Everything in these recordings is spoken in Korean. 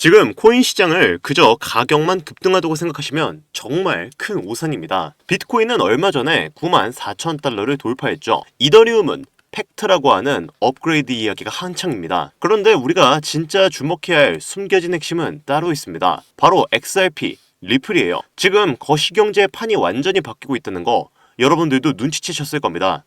지금 코인 시장을 그저 가격만 급등하다고 생각하시면 정말 큰 오산입니다. 비트코인은 얼마 전에 9만 4천 달러를 돌파했죠. 이더리움은 팩트라고 하는 업그레이드 이야기가 한창입니다. 그런데 우리가 진짜 주목해야 할 숨겨진 핵심은 따로 있습니다. 바로 XRP, 리플이에요. 지금 거시경제 판이 완전히 바뀌고 있다는 거 여러분들도 눈치채셨을 겁니다.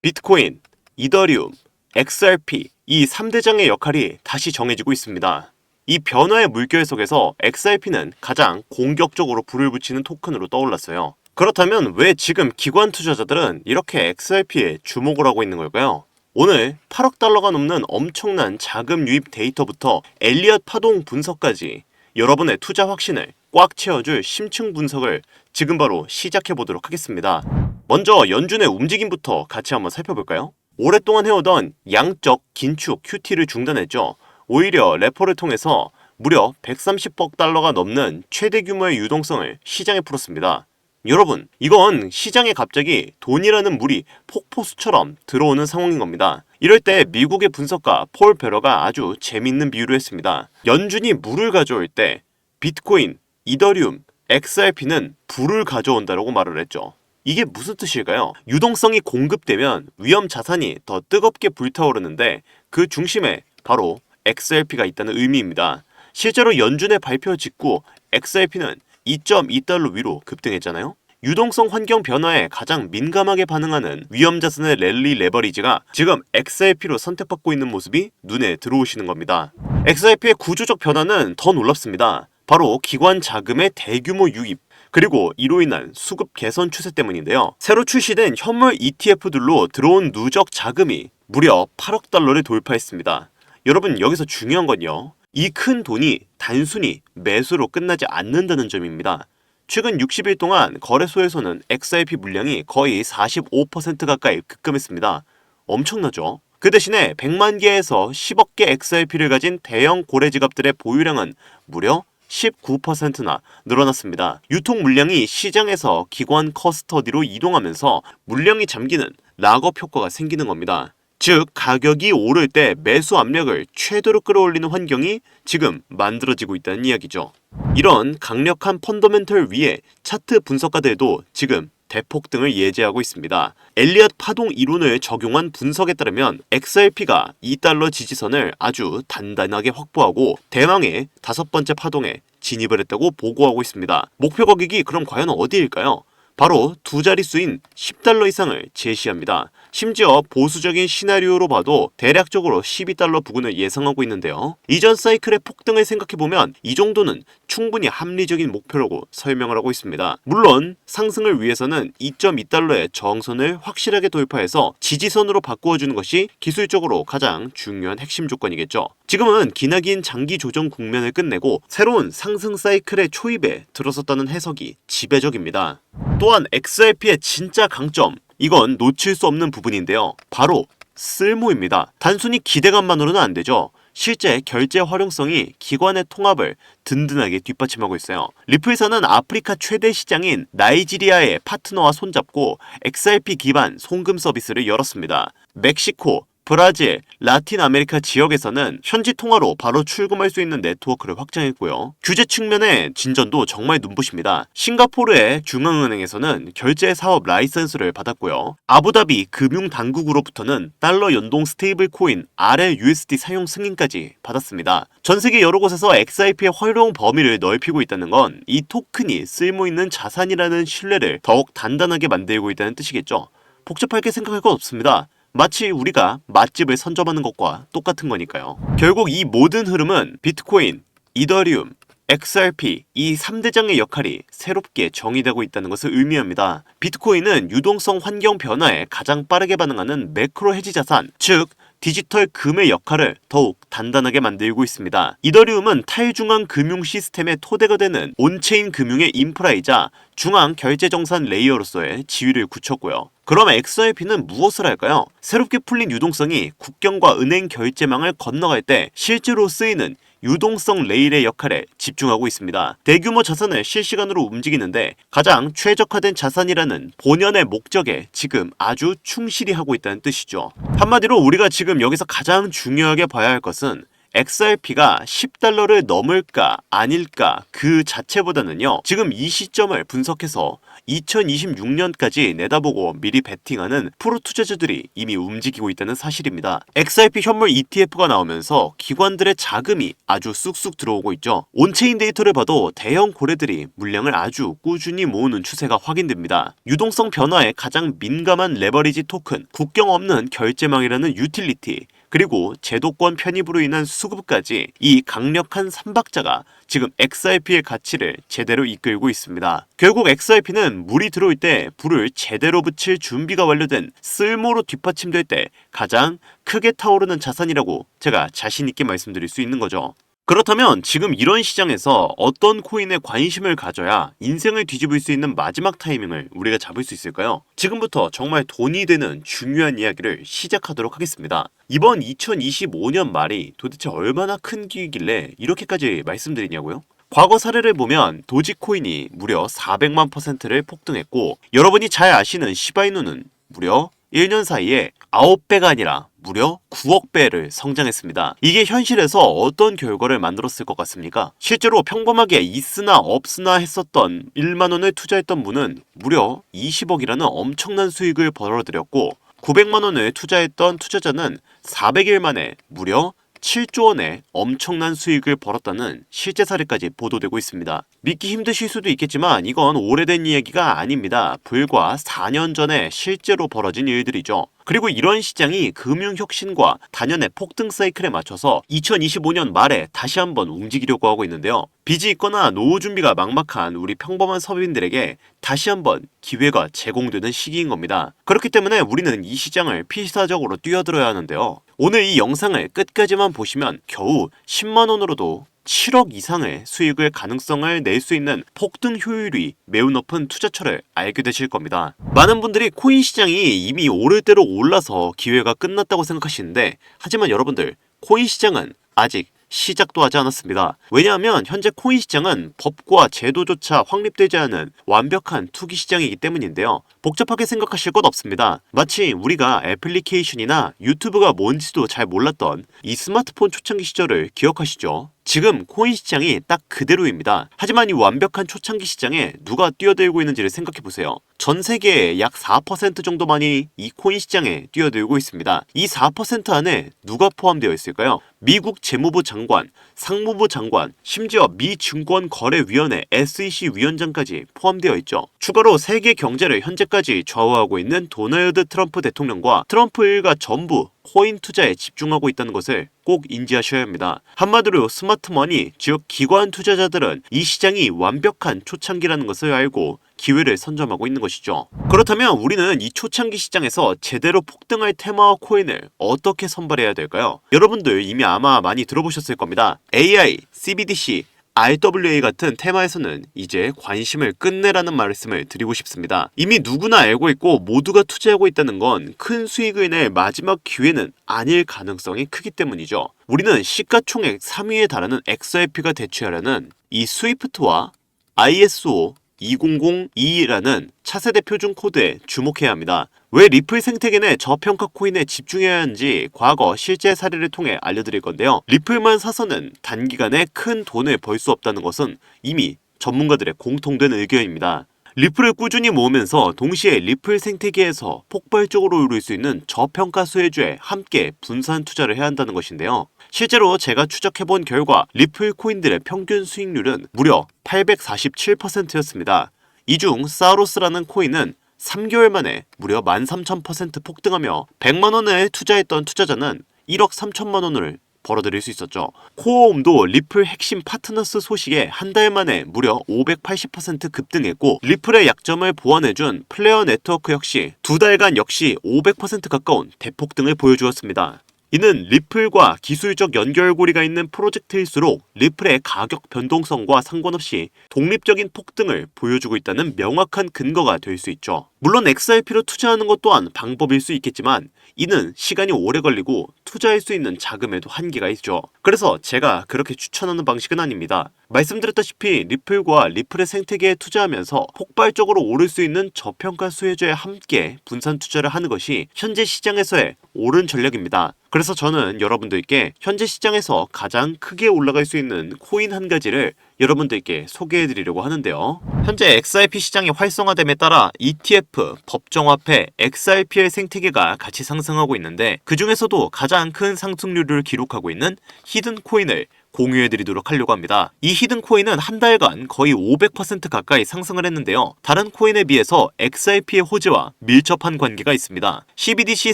비트코인, 이더리움, XRP 이 3대장의 역할이 다시 정해지고 있습니다. 이 변화의 물결 속에서 XRP는 가장 공격적으로 불을 붙이는 토큰으로 떠올랐어요. 그렇다면 왜 지금 기관 투자자들은 이렇게 XRP에 주목을 하고 있는 걸까요? 오늘 8억 달러가 넘는 엄청난 자금 유입 데이터부터 엘리엇 파동 분석까지 여러분의 투자 확신을 꽉 채워줄 심층 분석을 지금 바로 시작해 보도록 하겠습니다. 먼저 연준의 움직임부터 같이 한번 살펴볼까요? 오랫동안 해오던 양적 긴축 QT를 중단했죠. 오히려 레포를 통해서 무려 130억 달러가 넘는 최대 규모의 유동성을 시장에 풀었습니다. 여러분, 이건 시장에 갑자기 돈이라는 물이 폭포수처럼 들어오는 상황인 겁니다. 이럴 때 미국의 분석가 폴 베러가 아주 재밌는 비유를 했습니다. 연준이 물을 가져올 때 비트코인, 이더리움, XRP는 불을 가져온다라고 말을 했죠. 이게 무슨 뜻일까요? 유동성이 공급되면 위험 자산이 더 뜨겁게 불타오르는데 그 중심에 바로 XRP가 있다는 의미입니다. 실제로 연준의 발표 직후 XRP는 2.2달러 위로 급등했잖아요. 유동성 환경 변화에 가장 민감하게 반응하는 위험 자산의 랠리 레버리지가 지금 XRP로 선택받고 있는 모습이 눈에 들어오시는 겁니다. XRP의 구조적 변화는 더 놀랍습니다. 바로 기관 자금의 대규모 유입, 그리고 이로 인한 수급 개선 추세 때문인데요. 새로 출시된 현물 ETF들로 들어온 누적 자금이 무려 8억 달러를 돌파했습니다. 여러분 여기서 중요한 건요. 이 큰 돈이 단순히 매수로 끝나지 않는다는 점입니다. 최근 60일 동안 거래소에서는 XRP 물량이 거의 45% 가까이 급감했습니다. 엄청나죠? 그 대신에 100만 개에서 10억 개 XRP를 가진 대형 고래 지갑들의 보유량은 무려 19%나 늘어났습니다. 유통 물량이 시장에서 기관 커스터디로 이동하면서 물량이 잠기는 락업 효과가 생기는 겁니다. 즉 가격이 오를 때 매수 압력을 최대로 끌어올리는 환경이 지금 만들어지고 있다는 이야기죠. 이런 강력한 펀더멘털 위에 차트 분석가들도 지금 대폭등을 예지하고 있습니다. 엘리엇 파동 이론을 적용한 분석에 따르면 XRP가 2달러 지지선을 아주 단단하게 확보하고 대망의 다섯 번째 파동에 진입을 했다고 보고하고 있습니다. 목표 가격이 그럼 과연 어디일까요? 바로 두 자릿수인 10달러 이상을 제시합니다. 심지어 보수적인 시나리오로 봐도 대략적으로 12달러 부근을 예상하고 있는데요. 이전 사이클의 폭등을 생각해보면 이 정도는 충분히 합리적인 목표라고 설명을 하고 있습니다. 물론 상승을 위해서는 2.2달러의 저항선을 확실하게 돌파해서 지지선으로 바꾸어주는 것이 기술적으로 가장 중요한 핵심 조건이겠죠. 지금은 기나긴 장기 조정 국면을 끝내고 새로운 상승 사이클의 초입에 들어섰다는 해석이 지배적입니다. 또한 XRP의 진짜 강점, 이건 놓칠 수 없는 부분인데요. 바로 쓸모입니다. 단순히 기대감만으로는 안 되죠. 실제 결제 활용성이 기관의 통합을 든든하게 뒷받침하고 있어요. 리플에서는 아프리카 최대 시장인 나이지리아의 파트너와 손잡고 XRP 기반 송금 서비스를 열었습니다. 멕시코, 브라질, 라틴 아메리카 지역에서는 현지 통화로 바로 출금할 수 있는 네트워크를 확장했고요. 규제 측면의 진전도 정말 눈부십니다. 싱가포르의 중앙은행에서는 결제 사업 라이선스를 받았고요. 아부다비 금융당국으로부터는 달러 연동 스테이블 코인 RLUSD 사용 승인까지 받았습니다. 전 세계 여러 곳에서 XRP의 활용 범위를 넓히고 있다는 건 이 토큰이 쓸모 있는 자산이라는 신뢰를 더욱 단단하게 만들고 있다는 뜻이겠죠. 복잡하게 생각할 것 없습니다. 마치 우리가 맛집을 선점하는 것과 똑같은 거니까요. 결국 이 모든 흐름은 비트코인, 이더리움, XRP 이 3대장의 역할이 새롭게 정의되고 있다는 것을 의미합니다. 비트코인은 유동성 환경 변화에 가장 빠르게 반응하는 매크로 해지 자산, 즉 디지털 금의 역할을 더욱 단단하게 만들고 있습니다. 이더리움은 탈중앙 금융 시스템의 토대가 되는 온체인 금융의 인프라이자 중앙 결제정산 레이어로서의 지위를 굳혔고요. 그럼 XRP는 무엇을 할까요? 새롭게 풀린 유동성이 국경과 은행 결제망을 건너갈 때 실제로 쓰이는 유동성 레일의 역할에 집중하고 있습니다. 대규모 자산을 실시간으로 움직이는데 가장 최적화된 자산이라는 본연의 목적에 지금 아주 충실히 하고 있다는 뜻이죠. 한마디로 우리가 지금 여기서 가장 중요하게 봐야 할 것은 XRP가 10달러를 넘을까 아닐까 그 자체보다는요. 지금 이 시점을 분석해서 2026년까지 내다보고 미리 베팅하는 프로 투자자들이 이미 움직이고 있다는 사실입니다. XRP 현물 ETF가 나오면서 기관들의 자금이 아주 쑥쑥 들어오고 있죠. 온체인 데이터를 봐도 대형 고래들이 물량을 아주 꾸준히 모으는 추세가 확인됩니다. 유동성 변화에 가장 민감한 레버리지 토큰, 국경 없는 결제망이라는 유틸리티, 그리고 제도권 편입으로 인한 수급까지 이 강력한 삼박자가 지금 XRP의 가치를 제대로 이끌고 있습니다. 결국 XRP는 물이 들어올 때 불을 제대로 붙일 준비가 완료된 쓸모로 뒷받침될 때 가장 크게 타오르는 자산이라고 제가 자신있게 말씀드릴 수 있는 거죠. 그렇다면 지금 이런 시장에서 어떤 코인에 관심을 가져야 인생을 뒤집을 수 있는 마지막 타이밍을 우리가 잡을 수 있을까요? 지금부터 정말 돈이 되는 중요한 이야기를 시작하도록 하겠습니다. 이번 2025년 말이 도대체 얼마나 큰 기이길래 이렇게까지 말씀드리냐고요? 과거 사례를 보면 도지코인이 무려 400만 퍼센트를 폭등했고 여러분이 잘 아시는 시바이누는 무려 1년 사이에 9배가 아니라 무려 9억 배를 성장했습니다. 이게 현실에서 어떤 결과를 만들었을 것 같습니까? 실제로 평범하게 있으나 없으나 했었던 1만 원을 투자했던 분은 무려 20억이라는 엄청난 수익을 벌어들였고 900만 원을 투자했던 투자자는 400일 만에 무려 7조 원의 엄청난 수익을 벌었다는 실제 사례까지 보도되고 있습니다. 믿기 힘드실 수도 있겠지만 이건 오래된 이야기가 아닙니다. 불과 4년 전에 실제로 벌어진 일들이죠. 그리고 이런 시장이 금융혁신과 단연의 폭등 사이클에 맞춰서 2025년 말에 다시 한번 움직이려고 하고 있는데요. 빚이 있거나 노후 준비가 막막한 우리 평범한 서민들에게 다시 한번 기회가 제공되는 시기인 겁니다. 그렇기 때문에 우리는 이 시장을 필사적으로 뛰어들어야 하는데요. 오늘 이 영상을 끝까지만 보시면 겨우 10만원으로도 7억 이상의 수익을 가능성을 낼 수 있는 폭등 효율이 매우 높은 투자처를 알게 되실 겁니다. 많은 분들이 코인 시장이 이미 오를 대로 올라서 기회가 끝났다고 생각하시는데 하지만 여러분들 코인 시장은 아직 시작도 하지 않았습니다. 왜냐하면 현재 코인 시장은 법과 제도조차 확립되지 않은 완벽한 투기 시장이기 때문인데요. 복잡하게 생각하실 것 없습니다. 마치 우리가 애플리케이션이나 유튜브가 뭔지도 잘 몰랐던 이 스마트폰 초창기 시절을 기억하시죠? 지금 코인 시장이 딱 그대로입니다. 하지만 이 완벽한 초창기 시장에 누가 뛰어들고 있는지를 생각해 보세요. 전 세계의 약 4% 정도만이 이 코인 시장에 뛰어들고 있습니다. 이 4% 안에 누가 포함되어 있을까요? 미국 재무부 장관, 상무부 장관, 심지어 미 증권거래위원회 SEC 위원장까지 포함되어 있죠. 추가로 세계 경제를 현재까지 좌우하고 있는 도널드 트럼프 대통령과 트럼프 일가 전부 코인 투자에 집중하고 있다는 것을 꼭 인지하셔야 합니다. 한마디로 스마트머니, 즉 기관 투자자들은 이 시장이 완벽한 초창기라는 것을 알고 기회를 선점하고 있는 것이죠. 그렇다면 우리는 이 초창기 시장에서 제대로 폭등할 테마와 코인을 어떻게 선발해야 될까요? 여러분들 이미 아마 많이 들어보셨을 겁니다. AI, CBDC, RWA 같은 테마에서는 이제 관심을 끝내라는 말씀을 드리고 싶습니다. 이미 누구나 알고 있고 모두가 투자하고 있다는 건 큰 수익을 낼 마지막 기회는 아닐 가능성이 크기 때문이죠. 우리는 시가총액 3위에 달하는 XRP가 대체하려는 이 스위프트와 ISO 2002라는 차세대 표준 코드에 주목해야 합니다. 왜 리플 생태계 내 저평가 코인에 집중해야 하는지 과거 실제 사례를 통해 알려드릴 건데요. 리플만 사서는 단기간에 큰 돈을 벌 수 없다는 것은 이미 전문가들의 공통된 의견입니다. 리플을 꾸준히 모으면서 동시에 리플 생태계에서 폭발적으로 오를 수 있는 저평가 수혜주에 함께 분산 투자를 해야 한다는 것인데요. 실제로 제가 추적해본 결과 리플 코인들의 평균 수익률은 무려 847%였습니다. 이 중 사우로스라는 코인은 3개월 만에 무려 13,000% 폭등하며 100만 원에 투자했던 투자자는 1억 3천만 원을 벌어들일 수 있었죠. 코어움도 리플 핵심 파트너스 소식에 한 달 만에 무려 580% 급등했고 리플의 약점을 보완해준 플레어 네트워크 역시 두 달간 역시 500% 가까운 대폭등을 보여주었습니다. 이는 리플과 기술적 연결고리가 있는 프로젝트일수록 리플의 가격 변동성과 상관없이 독립적인 폭등을 보여주고 있다는 명확한 근거가 될 수 있죠. 물론 XRP로 투자하는 것 또한 방법일 수 있겠지만 이는 시간이 오래 걸리고 투자할 수 있는 자금에도 한계가 있죠. 그래서 제가 그렇게 추천하는 방식은 아닙니다. 말씀드렸다시피 리플과 리플의 생태계에 투자하면서 폭발적으로 오를 수 있는 저평가 수혜주에 함께 분산 투자를 하는 것이 현재 시장에서의 옳은 전략입니다. 그래서 저는 여러분들께 현재 시장에서 가장 크게 올라갈 수 있는 코인 한 가지를 여러분들께 소개해 드리려고 하는데요. 현재 XRP 시장의 활성화됨에 따라 ETF, 법정화폐, XRP의 생태계가 같이 상승하고 있는데 그 중에서도 가장 큰 상승률을 기록하고 있는 히든 코인을 공유해 드리도록 하려고 합니다. 이 히든 코인은 한 달간 거의 500% 가까이 상승을 했는데요. 다른 코인에 비해서 XRP의 호재와 밀접한 관계가 있습니다. CBDC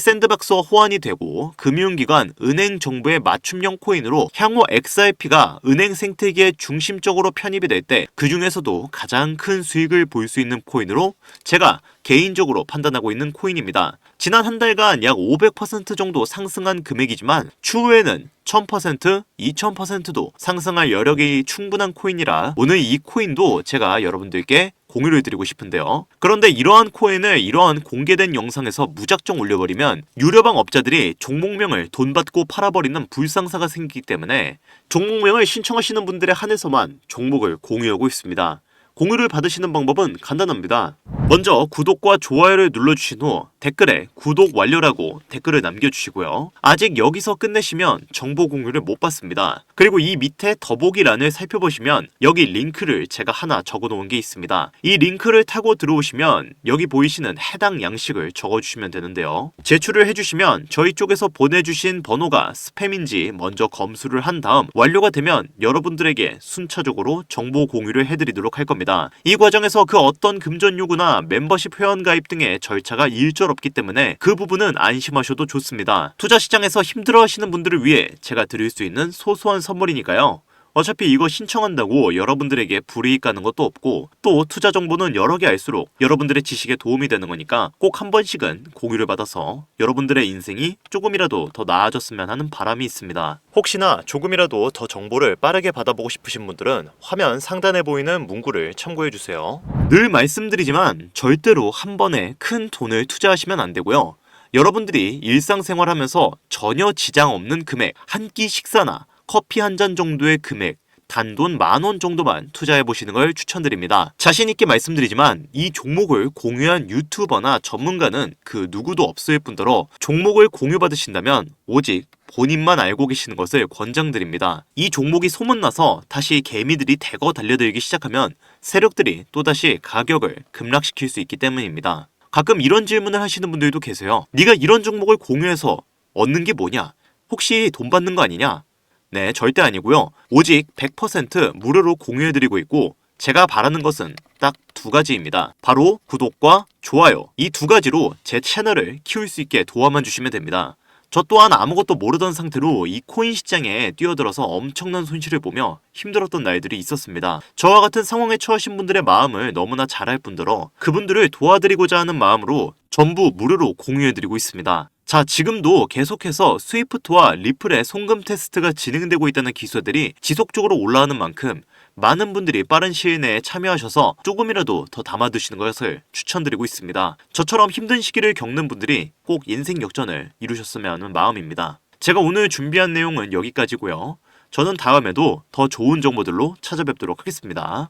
샌드박스와 호환이 되고 금융기관, 은행 정보의 맞춤형 코인으로 향후 XRP가 은행 생태계의 중심적으로 편입이 될 때 그 중에서도 가장 큰 수익을 볼 수 있는 코인으로 제가 개인적으로 판단하고 있는 코인입니다. 지난 한 달간 약 500% 정도 상승한 금액이지만 추후에는 1000%, 2000%도 상승할 여력이 충분한 코인이라 오늘 이 코인도 제가 여러분들께 공유를 드리고 싶은데요. 그런데 이러한 코인을 이러한 공개된 영상에서 무작정 올려버리면 유료방 업자들이 종목명을 돈 받고 팔아버리는 불상사가 생기기 때문에 종목명을 신청하시는 분들의 한해서만 종목을 공유하고 있습니다. 공유를 받으시는 방법은 간단합니다. 먼저 구독과 좋아요를 눌러주신 후 댓글에 구독 완료라고 댓글을 남겨주시고요. 아직 여기서 끝내시면 정보 공유를 못 받습니다. 그리고 이 밑에 더보기란을 살펴보시면 여기 링크를 제가 하나 적어 놓은 게 있습니다. 이 링크를 타고 들어오시면 여기 보이시는 해당 양식을 적어주시면 되는데요. 제출을 해주시면 저희 쪽에서 보내주신 번호가 스팸인지 먼저 검수를 한 다음 완료가 되면 여러분들에게 순차적으로 정보 공유를 해드리도록 할 겁니다. 이 과정에서 그 어떤 금전 요구나 멤버십 회원 가입 등의 절차가 일절없기 때문에 그 부분은 안심하셔도 좋습니다. 투자 시장에서 힘들어하시는 분들을 위해 제가 드릴 수 있는 소소한 선물이니까요. 어차피 이거 신청한다고 여러분들에게 불이익 가는 것도 없고 또 투자 정보는 여러 개 알수록 여러분들의 지식에 도움이 되는 거니까 꼭 한 번씩은 공유를 받아서 여러분들의 인생이 조금이라도 더 나아졌으면 하는 바람이 있습니다. 혹시나 조금이라도 더 정보를 빠르게 받아보고 싶으신 분들은 화면 상단에 보이는 문구를 참고해 주세요. 늘 말씀드리지만 절대로 한 번에 큰 돈을 투자하시면 안 되고요. 여러분들이 일상생활하면서 전혀 지장 없는 금액, 한 끼 식사나 커피 한 잔 정도의 금액, 단돈 만 원 정도만 투자해 보시는 걸 추천드립니다. 자신 있게 말씀드리지만 이 종목을 공유한 유튜버나 전문가는 그 누구도 없을 뿐더러 종목을 공유받으신다면 오직 본인만 알고 계시는 것을 권장드립니다. 이 종목이 소문나서 다시 개미들이 대거 달려들기 시작하면 세력들이 또다시 가격을 급락시킬 수 있기 때문입니다. 가끔 이런 질문을 하시는 분들도 계세요. 네가 이런 종목을 공유해서 얻는 게 뭐냐? 혹시 돈 받는 거 아니냐? 네, 절대 아니고요. 오직 100% 무료로 공유해드리고 있고 제가 바라는 것은 딱 두 가지입니다. 바로 구독과 좋아요. 이 두 가지로 제 채널을 키울 수 있게 도와만 주시면 됩니다. 저 또한 아무것도 모르던 상태로 이 코인 시장에 뛰어들어서 엄청난 손실을 보며 힘들었던 날들이 있었습니다. 저와 같은 상황에 처하신 분들의 마음을 너무나 잘알 뿐더러 그분들을 도와드리고자 하는 마음으로 전부 무료로 공유해드리고 있습니다. 자, 지금도 계속해서 스위프트와 리플의 송금 테스트가 진행되고 있다는 기사들이 지속적으로 올라오는 만큼 많은 분들이 빠른 시일 내에 참여하셔서 조금이라도 더 담아두시는 것을 추천드리고 있습니다. 저처럼 힘든 시기를 겪는 분들이 꼭 인생 역전을 이루셨으면 하는 마음입니다. 제가 오늘 준비한 내용은 여기까지고요. 저는 다음에도 더 좋은 정보들로 찾아뵙도록 하겠습니다.